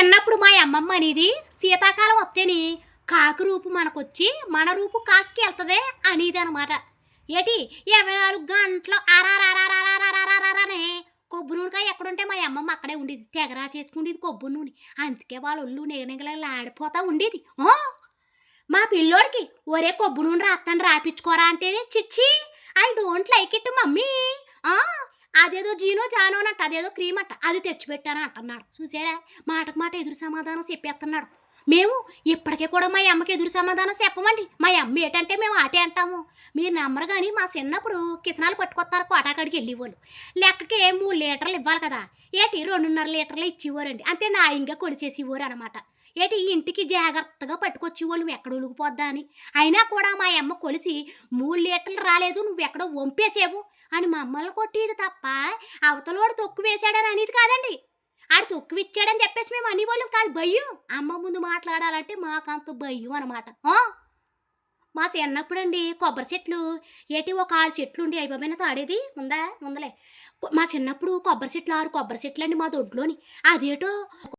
చిన్నప్పుడు మా అమ్మమ్మ అనేది శీతాకాలం వస్తేని కాకు రూపు మనకొచ్చి మన రూపు కాకి వెళ్తుంది అనేది అనమాట ఏటి? ఇరవై నాలుగు గంటలు అరారారారారారారారానే కొబ్బరి నూనెకాయ ఎక్కడుంటే మా అమ్మమ్మ అక్కడే ఉండేది. తెగరా చేసుకుండేది కొబ్బరి నూనె. అందుకే వాళ్ళ ఒళ్ళు నిగనిగల ఆడిపోతా ఉండేది. మా పిల్లోడికి ఒరే కొబ్బరి నూనె రాస్తాను రాపించుకోరా అంటేనే చిచ్చి I don't like it mummy. ఆ? అదేదో జీనో జానో అన్నట్టు అదేదో క్రీమ్ అట్ట. అది తెచ్చిపెట్టాను అంటున్నాడు. చూసారా? మాటకు మాట ఎదురు సమాధానం చెప్పేస్తున్నాడు. మేము ఇప్పటికే కూడా మా అమ్మకి ఎదురు సమాధానం చెప్పమండి. మా అమ్మ ఏంటంటే మేము ఆటే అంటాము. మీరు నమ్మరు కానీ మా చిన్నప్పుడు కిసనాలు పట్టుకొస్తారు కోటాకాడికి వెళ్ళేవాళ్ళు. లెక్కకి మూడు లీటర్లు ఇవ్వాలి కదా. ఏటి రెండున్నర లీటర్లు ఇచ్చేవారండి. అంతే నా ఇంకా కొలిసేసేవారు అనమాట ఏటి ఇంటికి జాగ్రత్తగా పట్టుకొచ్చేవాళ్ళు నువ్వు ఎక్కడ ఉలిగిపోద్దా అని. అయినా కూడా మా అమ్మ కొలిసి మూడు లీటర్లు రాలేదు నువ్వు ఎక్కడో వంపేసేవు అని మమ్మల్ని కొట్టేది తప్ప అవతలోడు తొక్కు వేసాడని అనేది కాదండి. ఆడు తొక్కు ఇచ్చాడని చెప్పేసి మేము అనేవాళ్ళం కాదు. భయం అమ్మ ముందు మాట్లాడాలంటే మాకంత భయం అనమాట మా చిన్నప్పుడు అండి కొబ్బరి చెట్లు ఏటి ఒక ఆరు చెట్లు ఉండి అయిపోయిన తాడేది ఉందా? ఉందలే. మా చిన్నప్పుడు కొబ్బరి చెట్లు ఆరు కొబ్బరి చెట్లు అండి మా దొడ్లోని. అదేటో